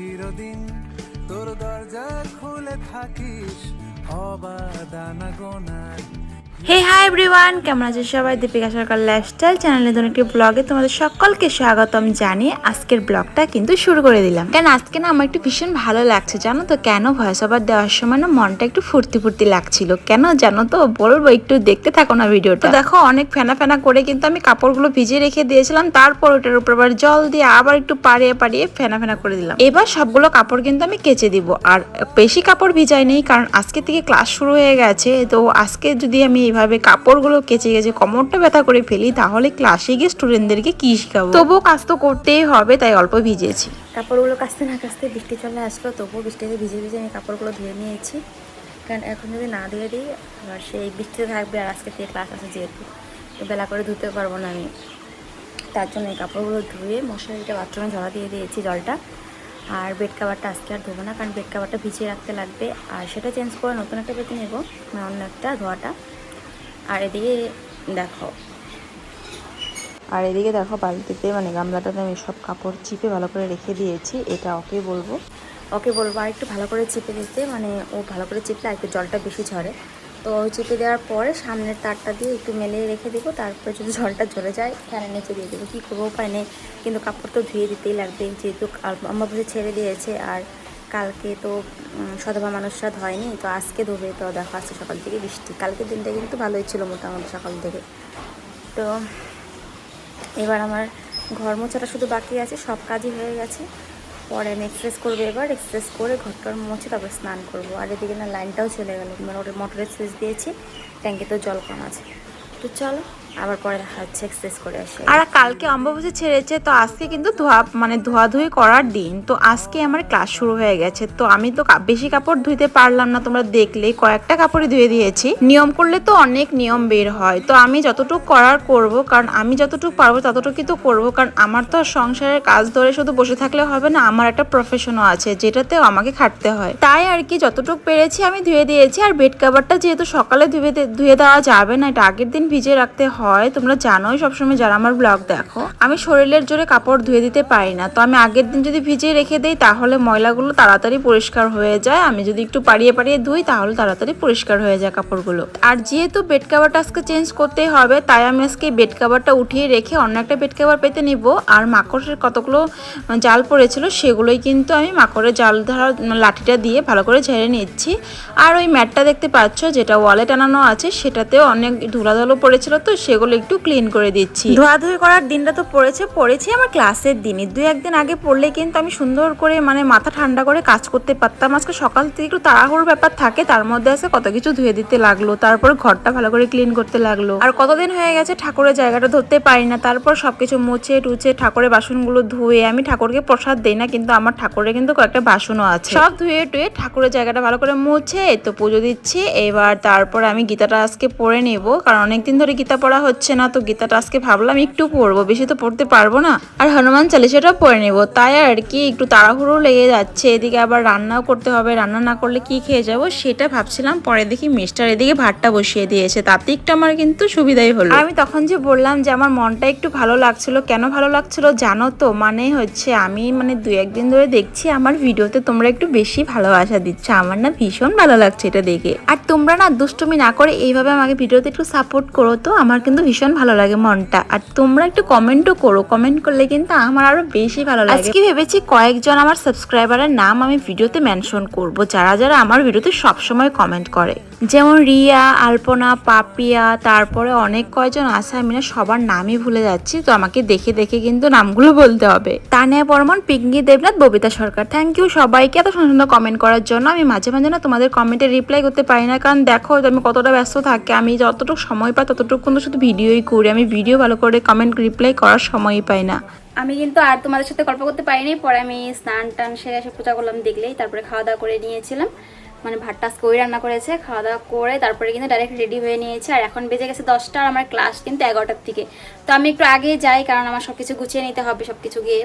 চিরদিন তোর দরজা খুলে থাকিস অবাদানা গোনায় হে হাই এভরিওয়ান কেমন আছে সবাই? দীপিকা সরকার লাইফস্টাইল চ্যানেলে নতুন একটি ব্লগে তোমাদের সকলকে স্বাগতম জানিয়ে আজকের ব্লগটা কিন্তু শুরু করে দিলাম। কেন আজকে না আমার একটু ভীষণ ভালো লাগছে, জানো তো? কেন ভয়েস ওভার দেওয়ার সময় না মনটা একটু ফুর্তি ফুর্তি লাগছিল? কেন জানো তো? বলব, একটু দেখতে থাকো না ভিডিওটা। দেখো, অনেক ফেনা ফেনা করে কিন্তু আমি কাপড়গুলো ভিজিয়ে রেখে দিয়েছিলাম, তারপর ওটার উপর আবার জল দিয়ে আবার একটু পাড়িয়ে পাড়িয়ে ফেনা ফেনা করে দিলাম। এবার সবগুলো কাপড় কিন্তু আমি কেচে দিব। আর বেশি কাপড় ভিজাই নেই, কারণ আজকে থেকে ক্লাস শুরু হয়ে গেছে। তো আজকে যদি আমি এইভাবে কাপড়গুলো কেচে কেচে কোমরটা ব্যথা করে ফেলি তাহলে ক্লাসে গিয়ে স্টুডেন্টদেরকে কি শেখাবো? তবুও কাজ তো করতেই হবে তাই অল্প ভিজেছি। কাপড়গুলো কাচতে না কাচতে বৃষ্টি চলে আসলো তবুও বৃষ্টিতে ভিজে ভিজে আমি কাপড়গুলো ধুয়ে নিয়েছি। কারণ এখন যদি না ধুয়ে দিই আবার সেই বৃষ্টিতে থাকবে আর আজকে থেকে ক্লাস আছে যেহেতু তো বেলা করে ধুতে পারব না আমি। তার জন্য এই কাপড়গুলো ধুয়ে মশারিটা বাথরুমে ঝরা দিয়ে দিয়েছি জলটা। আর বেড কাভারটা আজকে আর ধোবো না কারণ বেড কাভারটা ভিজিয়ে রাখতে লাগবে। আর সেটা চেঞ্জ করে নতুন একটা পেতে নেব মানে অন্য একটা ধোয়াটা। আর এদিকে দেখো। আর এদিকে দেখো বালতিতে মানে গামলাটাতে আমি সব কাপড় চিপে ভালো করে রেখে দিয়েছি। এটা ওকে বলব। ওকে বলব আর একটু ভালো করে চিপে দিতে মানে ও ভালো করে চিপলে আর একটু জলটা বেশি ঝরে। তো চিপে দেওয়ার পরে সামনের তারটা দিয়ে একটু মেলিয়ে রেখে দিব তারপরে যদি জলটা ঝরে যায় ফ্যানের নিচে দিয়ে দেবো। কী করব উপায় নেই কিন্তু কাপড় তো ধুয়ে দিতেই লাগবে যেহেতু আমার বসে ছেড়ে দিয়েছে আর কালকে তো সধবা মানুষরা ধয়নি তো আজকে ধোবে, তো দেখো আজকে সকাল থেকে বৃষ্টি। কালকের দিনটা কিন্তু ভালোই ছিল মোটামুটি সকাল থেকে। তো এবার আমার ঘর মোছাটা শুধু বাকি আছে, সব কাজই হয়ে গেছে। পরে আমি এক্সারসাইজ করব এবার এক্সপ্রেস করে ঘরটার মুছে তারপর স্নান করব। আর এদিকে না লাইনটাও চলে গেল। মানে ওটা মোটরের সুইচ দিয়েছি ট্যাঙ্কিতেও জল কম আছে। তো চলো, আবার পরে দেখা হচ্ছে এক্সারসাইজ করে আসি। আর, কালকে অম্বাবসী ছেড়েছে, তো আজকে কিন্তু ধোয়া মানে ধোয়াধুয়ি করার দিন। তো আজকে আমার ক্লাস শুরু হয়ে গেছে, তো আমি তো বেশি কাপড় ধুইতে পারলাম না, তোমরা দেখলে, কয়েকটা কাপড়ই ধুয়ে দিয়েছি। নিয়ম করলে তো অনেক নিয়ম বের হয়, তো আমি যতটুকু করার করব, কারণ আমি যতটুকু পারব ততটুকুই তো করব, কারণ আমার তো সংসারের কাজ ধরে শুধু বসে থাকলে হবে না, আমার একটা প্রফেশনও আছে, যেটাতেও আমাকে খাটতে হয়। তাই আর কি, যতটুকু পেরেছি আমি ধুয়ে দিয়েছি, আর বেড কাভারটা যেহেতু সকালে ধুয়ে ধুয়ে দেওয়া যাবে না, এটা আগের দিন ভিজে রাখতে হয়, তোমরা জানোই সবসময় যারা আমার ব্লগ দেখো। আমি শরীরের জোরে কাপড় ধুয়ে দিতে পারি না, তো আমি আগের দিন যদি ভিজিয়ে রেখে দেই, তাহলে ময়লাগুলো তাড়াতাড়ি পরিষ্কার হয়ে যায়। আমি যদি একটু পাড়িয়ে পাড়িয়ে ধুই, তাহলে তাড়াতাড়ি পরিষ্কার হয়ে যায় কাপড়গুলো। আর যেহেতু বেড কাভারটা আজকে চেঞ্জ করতেই হবে, তাই আমি আজকে বেড কাভারটা উঠিয়ে রেখে অন্য একটা বেড কাভার পেতে নিব। আর মাকড়ের কতগুলো জাল পড়েছিল, সেগুলোই কিন্তু আমি মাকড়ের জাল ধরা লাঠিটা দিয়ে ভালো করে ঝেড়ে নিচ্ছি। আর ওই ম্যাটটা দেখতে পাচ্ছ, যেটা ওয়ালে টানানো আছে, সেটাতেও অনেক ধুলাধুলো পড়েছিল তো সেগুলো একটু ক্লিন করে দিচ্ছি। ধোয়াধুয়ি করার দিনটা তো পড়েছে, পড়েছি আমার ক্লাসের দিনই। দুই একদিন আগে পড়লে কিন্তু আমি সুন্দর করে মানে মাথা ঠান্ডা করে কাজ করতে পারতাম। আজকে সকাল থেকে একটু তাড়াহুড়োর ব্যাপার থাকে, তার মধ্যে আছে কত কিছু ধুয়ে দিতে লাগল, তারপর ঘরটা ভালো করে ক্লিন করতে লাগল। আর কতদিন হয়ে গেছে ঠাকুরের জায়গাটা ধরতে পারি না, তারপর সবকিছু মুছে টুছে ঠাকুরের বাসনগুলো ধুয়ে আমি ঠাকুরকে প্রসাদ দেই না, কিন্তু আমার ঠাকুরের কিন্তু কয়েকটা বাসনও আছে। সব ধুয়ে টুয়ে ঠাকুরের জায়গাটা ভালো করে মুছে, তো পুজো দিচ্ছি। এবার তারপর আমি গীতাটা আজকে পড়ে নেব, কারণ অনেকদিন ধরে গীতা পড়া হচ্ছে না, তো গীতাটা আজকে ভাবলাম একটু পড়ব, বেশি তো পড়তে পারব না। আর হনুমান চালিশাটাও পড়ে নেব, তাই আর কি, একটু তাড়াহুড়ো লেগে যাচ্ছে, এদিকে আবার রান্নাও করতে হবে, রান্না না করলে কি খেয়ে যাব সেটা ভাবছিলাম, পরে দেখি মিস্টার এদিকে ভাতটা বসিয়ে দিয়েছে, তাতে একটু আমার কিন্তু সুবিধাই হলো। আমি তখন যে বললাম যে আমার মনটা একটু ভালো লাগছিল, কেন ভালো লাগছিল জানো তো মানে হচ্ছে আমি মানে দু একদিন ধরে দেখছি আমার ভিডিওতে তোমরা একটু বেশি ভালোবাসা দিচ্ছ, আমার না ভীষণ ভালো লাগছে এটা দেখে। আর তোমরা না দুষ্টুমি না করে এইভাবে আমাকে ভিডিওতে একটু সাপোর্ট করো তো, আমার কিন্তু ভীষণ ভালো লাগে মনটা। আর তোমরা একটু কমেন্টও করো, কমেন্ট করলে কিন্তু আমার আরও বেশি ভালো লাগে। আজকে ভেবেছি কয়েকজন আমার সাবস্ক্রাইবারের নাম আমি ভিডিওতে মেনশন করব, যারা যারা আমার ভিডিওতে সবসময় কমেন্ট করে। যেমন রিয়া, আলপনা, পাপিয়া, তারপরে অনেক কয়জন আছে, আমি না সবার নামই ভুলে যাচ্ছি, তো আমাকে দেখে দেখে কিন্তু নামগুলো বলতে হবে। তানিয়া বর্মন, পিঙ্কি দেবনাথ, ববিতা সরকার। থ্যাংক ইউ সবাইকে এত সুন্দর সুন্দর কমেন্ট করার জন্য। আমি মাঝে মাঝে না তোমাদের কমেন্টে রিপ্লাই করতে পারি না, কারণ দেখো আমি কতটা ব্যস্ত থাকি, আমি যতটুকু সময় পাই ততটুকু শুধু ভিডিওই করি। আমি ভিডিও ভালো করে কমেন্ট রিপ্লাই করার সময়ই পাই না। আমি কিন্তু আর তোমাদের সাথে গল্প করতে পারিনি। পরে আমি স্নান টান সেরে এসে পূজা করলাম দেখলেই, তারপরে খাওয়া দাওয়া করে নিয়েছিলাম। মানে ভাতটা আজকে ওই রান্না করেছে। খাওয়া দাওয়া করে তারপরে কিন্তু ডাইরেক্ট রেডি হয়ে নিয়েছে। আর এখন বেজে গেছে দশটা আমার ক্লাস কিন্তু এগারোটার থেকে তো আমি একটু আগে যাই, কারণ আমার সব কিছু গুছিয়ে নিতে হবে সব কিছু গিয়ে।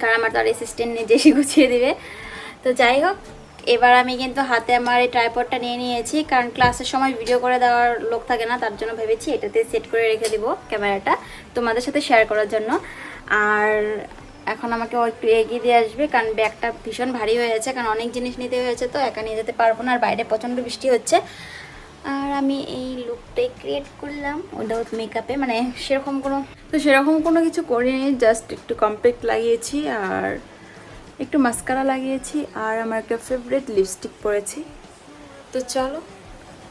কারণ আমার তো আর অ্যাসিস্ট্যান্ট যে গুছিয়ে দিবে। তো যাই হোক এবার আমি কিন্তু হাতে আমার এই ট্রাইপডটা নিয়ে নিয়েছি, কারণ ক্লাসের সময় ভিডিও করে দেওয়ার লোক থাকে না, তার জন্য ভেবেছি এটাতে সেট করে রেখে দিব ক্যামেরাটা তোমাদের সাথে শেয়ার করার জন্য। আর এখন আমাকে একটু এগিয়ে দিয়ে আসবে, কারণ ব্যাগটা ভীষণ ভারী হয়ে আছে, কারণ অনেক জিনিস নিতে হয়েছে তো, একা নিয়ে যেতে পারব না, আর বাইরে প্রচণ্ড বৃষ্টি হচ্ছে। আর আমি এই লুকটাই ক্রিয়েট করলাম উইদাউট মেকআপে মানে সেরকম কোনো তো সেরকম কোনো কিছু করিনি জাস্ট একটু কমপ্লেক্ট লাগিয়েছি, আর একটু মাস্কারা লাগিয়েছি আর আমার একটা ফেভারিট লিপস্টিক পরেছি। তো চলো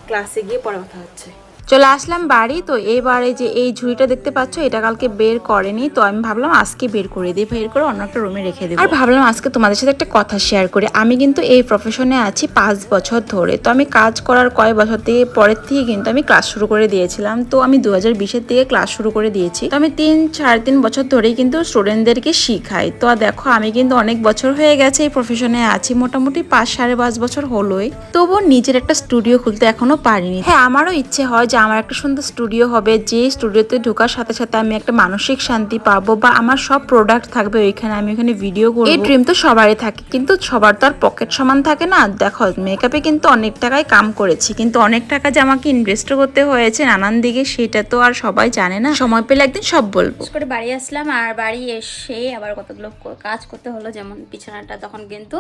ক্লাসে গিয়ে পড়া কথা হচ্ছে। চলে আসলাম বাড়ি। তো এইবারে যে এই ঝুড়িটা দেখতে পাচ্ছ, এটা কালকে বের করেনি। তো আমি ভাবলাম আজকে বের করে দিই, বের করে অন্য একটা রুমে রেখে দিই আর ভাবলাম আজকে তোমাদের সাথে একটা কথা শেয়ার করি। আমি কিন্তু এই প্রফেশনে আছি পাঁচ বছর ধরে। তো আমি কাজ করার কয় বছর থেকে, পরের থেকে কিন্তু আমি ক্লাস শুরু করে দিয়েছিলাম। তো আমি দু হাজার বিশের থেকে ক্লাস শুরু করে দিয়েছি। তো আমি তিন, সাড়ে তিন বছর ধরেই কিন্তু স্টুডেন্টদেরকে শিখাই। তো দেখো, আমি কিন্তু অনেক বছর হয়ে গেছে এই প্রফেশনে আছি। মোটামুটি পাঁচ, সাড়ে পাঁচ বছর হলোই। তবুও নিজের একটা স্টুডিও খুলতে এখনও পারিনি। হ্যাঁ আমারও ইচ্ছে হয় যে আমার একটা সুন্দর স্টুডিও হবে যে স্টুডিওতে ঢোকার সাথে সাথে আমি একটা মানসিক শান্তি পাবো বা আমার সব প্রোডাক্ট থাকবে ওইখানে আমি ওখানে ভিডিও করব। এই ড্রিম তো সবারই থাকে কিন্তু সবার তো আর পকেট সমান থাকে না। দেখো মেকআপে কিন্তু অনেক টাকায় কাম করেছি কিন্তু অনেক টাকা যে আমাকে ইনভেস্ট করতে হয়েছে নানান দিকে সেটা তো আর সবাই জানে না। সময় পেলে একদিন সব বলব। করে বাড়ি আসলাম আর বাড়ি এসে আবার কতগুলো কাজ করতে হলো যেমন বিছানাটা তখন কিন্তু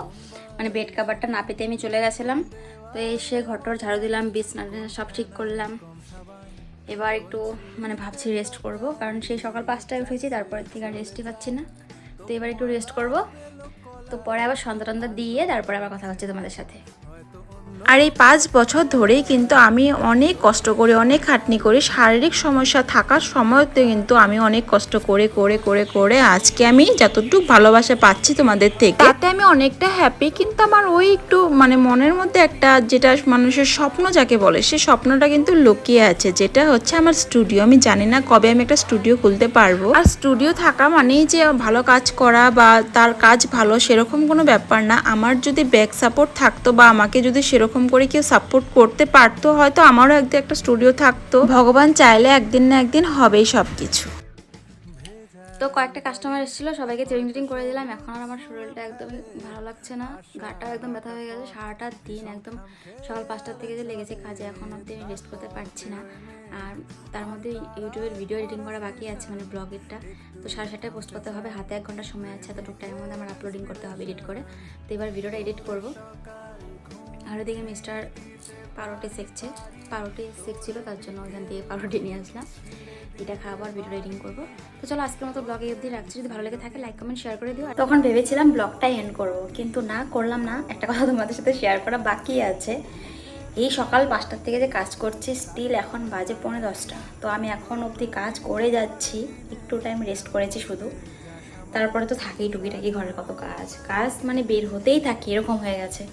মানে বেড কাভারটা না পেতে আমি চলে গেছিলাম। তো এসে ঘরটর ঝাড়ু দিলাম, বিছনা সব ঠিক করলাম। এবার একটু মানে ভাবছি রেস্ট করব, কারণ সেই সকাল পাঁচটায় উঠেছি, তারপরের থেকে আর রেস্টই পাচ্ছি না। তো এবার একটু রেস্ট করব। তো পরে আবার সন্ধ্যা টন্দা দিয়ে তারপরে আবার কথা হচ্ছে তোমাদের সাথে। আর এই পাঁচ বছর ধরেই কিন্তু আমি অনেক কষ্ট করে, অনেক খাটনি করে, শারীরিক সমস্যা থাকার সময়তে কিন্তু আমি অনেক কষ্ট করে করে করে করে আজকে আমি যতটুকু ভালোবাসা পাচ্ছি তোমাদের থেকে, তাতে আমি অনেকটা হ্যাপি কিন্তু আমার ওই একটু মানে মনের মধ্যে একটা যেটা মানুষের স্বপ্ন যাকে বলে, সে স্বপ্নটা কিন্তু লুকিয়ে আছে। যেটা হচ্ছে আমার স্টুডিও আমি জানি না কবে আমি একটা স্টুডিও খুলতে পারব। আর স্টুডিও থাকা মানেই যে ভালো কাজ করা বা তার কাজ ভালো সেরকম কোনো ব্যাপার না। আমার যদি ব্যাক সাপোর্ট থাকতো বা আমাকে যদি সেরকম করে কেউ সাপোর্ট করতে পারতো, হয়তো আমারও একদিন একটা স্টুডিও থাকতো। ভগবান চাইলে একদিন না একদিন হবেই সব কিছু তো কয়েকটা কাস্টমার এসেছিল, সবাইকে ট্রেনিং টিং করে দিলাম। এখন আর আমার শরীরটা একদম ভালো লাগছে না। গাটা একদম ব্যথা হয়ে গেছে। সারাটা দিন একদম সকাল পাঁচটার থেকে যে লেগেছে কাজে, এখন অবধি আমি রেস্ট করতে পারছি না। আর তার মধ্যে ইউটিউবের ভিডিও এডিটিং করা বাকি আছে মানে ব্লগেরটা। তো সাড়ে সাতটায় পোস্ট করতে হবে। হাতে এক ঘণ্টা সময় আছে, এতটুকু টাইমের মধ্যে আমার আপলোডিং করতে হবে এডিট করে। তো এবার ভিডিওটা এডিট করব। আর ওদিকে মিস্টার পাউরুটি সেকছে পাউরুটি সেকছিল তার জন্য ওইখান থেকে পাউরুটি নিয়ে আসলাম। এটা খাব আর ভিডিও এডিটিং করব। তো চলো, আজকের মতো ব্লগে অবধি রাখছি। যদি ভালো লেগে থাকে লাইক কমেন্ট শেয়ার করে দিও। তখন ভেবেছিলাম ব্লগটাই এন্ড করব, কিন্তু না, করলাম না। একটা কথা তোমাদের সাথে শেয়ার করা বাকি আছে। এই সকাল পাঁচটার থেকে যে কাজ করছি স্টিল এখন বাজে পৌনে দশটা। তো আমি এখন অবধি কাজ করে যাচ্ছি। একটু টাইম রেস্ট করেছি শুধু। তারপরে তো থাকেই টুকিটাকি ঘরের কত কাজ। কাজ মানে বের হতেই থাকি, এরকম হয়ে গেছে।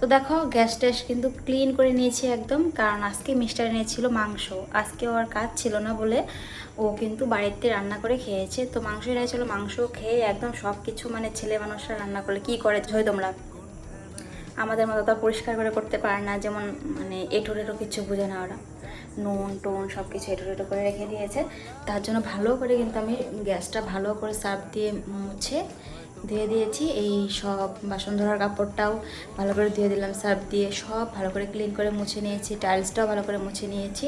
তো দেখো, গ্যাস ট্যাস কিন্তু ক্লিন করে নিয়েছি একদম, কারণ আজকে মিস্টার এনেছিল মাংস। আজকে ওর কাজ ছিল না বলে ও কিন্তু বাড়িতে রান্না করে খেয়েছে। তো মাংস এনেছিল মাংস খেয়ে একদম সব কিছু মানে ছেলে মানুষরা রান্না করলে কি করে? হয় তোমরা। আমাদের মতো তো পরিষ্কার করে করতে পারে না, যেমন মানে এঁটোরেরও কিছু বুঝে না ওরা। নুন, টুন সব কিছু এঁটো এঁটো করে রেখে দিয়েছে। তার জন্য ভালো করে কিন্তু আমি গ্যাসটা ভালো করে সার্ফ দিয়ে মুছে ধুয়ে দিয়েছি। এই সব বাসন ধরার কাপড়টাও ভালো করে ধুয়ে দিলাম, সার্ফ দিয়ে সব ভালো করে ক্লিন করে মুছে নিয়েছি, টাইলসটাও ভালো করে মুছে নিয়েছি।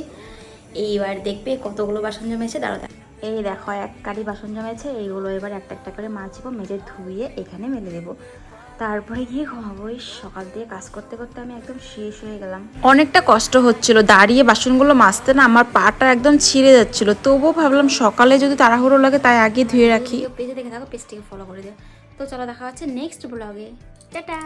এইবার দেখবে কতগুলো বাসন জমেছে দাঁড়া এই দেখো, এক কারি বাসন জমেছে, এইগুলো এবার একটা একটা করে মাজবো, মেজে ধুয়ে এখানে মেলে দেবো। তারপরে গিয়ে ঘুমাবো। এই সকাল দিয়ে কাজ করতে করতে আমি একদম শেষ হয়ে গেলাম। অনেকটা কষ্ট হচ্ছিল দাঁড়িয়ে বাসনগুলো মাজতে না, আমার পাটা একদম ছিঁড়ে যাচ্ছিল। তবুও ভাবলাম সকালে যদি তাড়াহুড়ো লাগে তাই আগে ধুয়ে রাখি। পেজে দেখে থাকো পেজটিকে ফলো করে দিও। তো চলো দেখা হচ্ছে নেক্সট ব্লগে। টাটা!